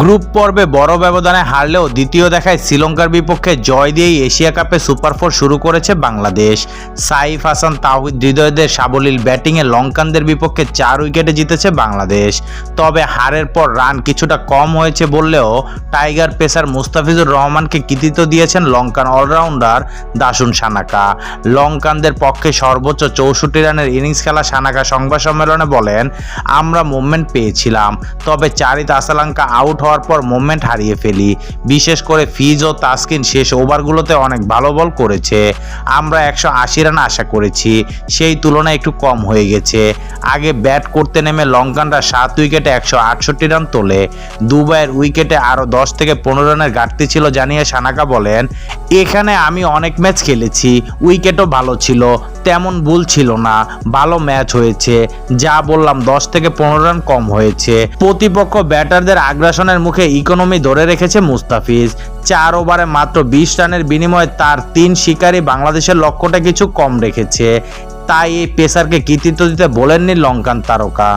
Group পর্বে বড় ব্যবধানে হারলেও দ্বিতীয় দেখায় শ্রীলঙ্কার বিপক্ষে জয় দিয়েই এশিয়া কাপে সুপার ফোর শুরু করেছে বাংলাদেশ। সাইফ হাসান তাহিদ হৃদয়দের সাবলীল ব্যাটিংয়ে লঙ্কানদের বিপক্ষে চার উইকেটে জিতেছে বাংলাদেশ। তবে হারের পর রান কিছুটা কম হয়েছে বললেও টাইগার পেসার মুস্তাফিজুর রহমানকে কৃতিত্ব দিয়েছেন লঙ্কান অলরাউন্ডার দাসুন সানাকা। লঙ্কানদের পক্ষে সর্বোচ্চ চৌষট্টি রানের ইনিংস খেলা সানাকা সংবাদ সম্মেলনে বলেন, আমরা মুভমেন্ট পেয়েছিলাম, তবে চারিত আসালাঙ্কা আউট হওয়ার পর মুভমেন্ট হারিয়ে ফেলি। বিশেষ করে ফিজ ও তাসকিন শেষ ওভারগুলোতে অনেক ভালো বল করেছে। আমরা একশো আশি রান আশা করেছি। সেই তুলনায় একটু কম হয়ে গেছে। আগে ব্যাট করতে নেমে লঙ্কানরা সাত উইকেটে একশো আটষট্টি রান তোলে। দুবাইয়ের উইকেটে আরও দশ থেকে পনেরো রানের ঘাটতি ছিল জানিয়ে সানাকা বলেন, এখানে আমি অনেক ম্যাচ খেলেছি। উইকেটও ভালো ছিল। তেমন ভুল ছিল না, ভালো ম্যাচ হয়েছে। যা বললাম, দশ থেকে পনেরো রান কম হয়েছে। প্রতিপক্ষ ব্যাটারদের আগ্রাসনের মুখে ইকোনমি ধরে রেখেছে মুস্তাফিজ। চার ওভারে মাত্র বিশ রানের বিনিময়ে তার তিন শিকারী বাংলাদেশের লক্ষ্যটা কিছু কম রেখেছে। তাই এই পেসারকে কৃতিত্ব দিতে বলেননি লঙ্কান তারকা।